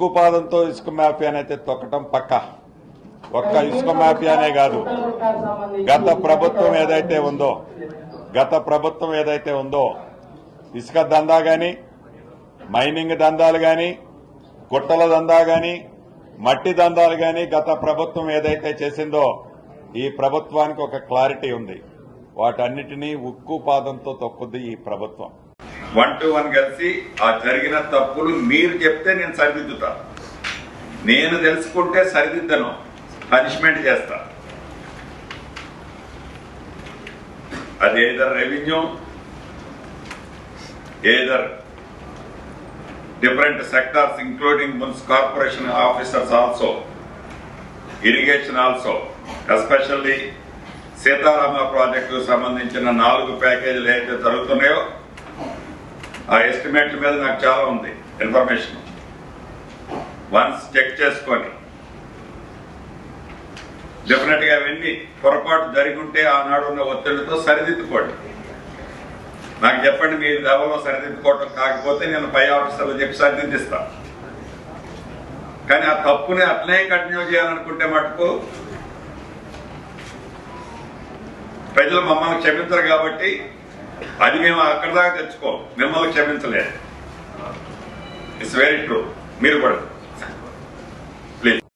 ఉక్కు పాదంతో ఇసుక మాఫియానైతే తొక్కటం పక్క. ఒక్క ఇసుక మాఫియానే కాదు. గత ప్రభుత్వం ఏదైతే ఉందో గత ప్రభుత్వం ఏదైతే ఉందో ఇసుక దందా గాని మైనింగ్ దందాలు గాని గుట్టల దందా గాని మట్టి దందాలు గాని గత ప్రభుత్వం ఏదైతే చేసిందో ఈ ప్రభుత్వానికి ఒక క్లారిటీ ఉంది. వాటన్నిటినీ ఉక్కు పాదంతో తొక్కుద్ది ఈ ప్రభుత్వం. వన్ టు వన్ కలిసి ఆ జరిగిన తప్పులు మీరు చెప్తే నేను సరిదిద్దుతా. నేను తెలుసుకుంటే సరిదిద్దను. పనిష్మెంట్ చేస్తా. అది either revenue either different sectors including municipal corporation officers also irrigation also especially Sitarama project సంబంధించిన నాలుగు ప్యాకేజీలు ఏదైతే జరుగుతున్నాయో ఆ ఎస్టిమేట్ల మీద నాకు చాలా ఉంది ఇన్ఫర్మేషన్ వన్స్ చెక్ చేసుకొని. డెఫినెట్గా అవన్నీ పొరపాటు జరిగి ఉంటే ఆనాడు ఉన్న ఒత్తిడితో సరిదిద్దుకోండి. నాకు చెప్పండి మీ లెవెల్లో సరిదిద్దుకోవటం కాకపోతే నేను పై ఆఫీసర్లు చెప్పి సరిదిద్దిస్తా. కానీ ఆ తప్పుని అట్లనే కంటిన్యూ చేయాలనుకుంటే మటుకు ప్రజలు మమ్మల్ని క్షమించరు కాబట్టి అది మేము అక్కడ దాకా తెచ్చుకో. మిమ్మల్ని క్షమించలేదు ఇట్స్ వెరీ ట్రూ మీరు కూడా.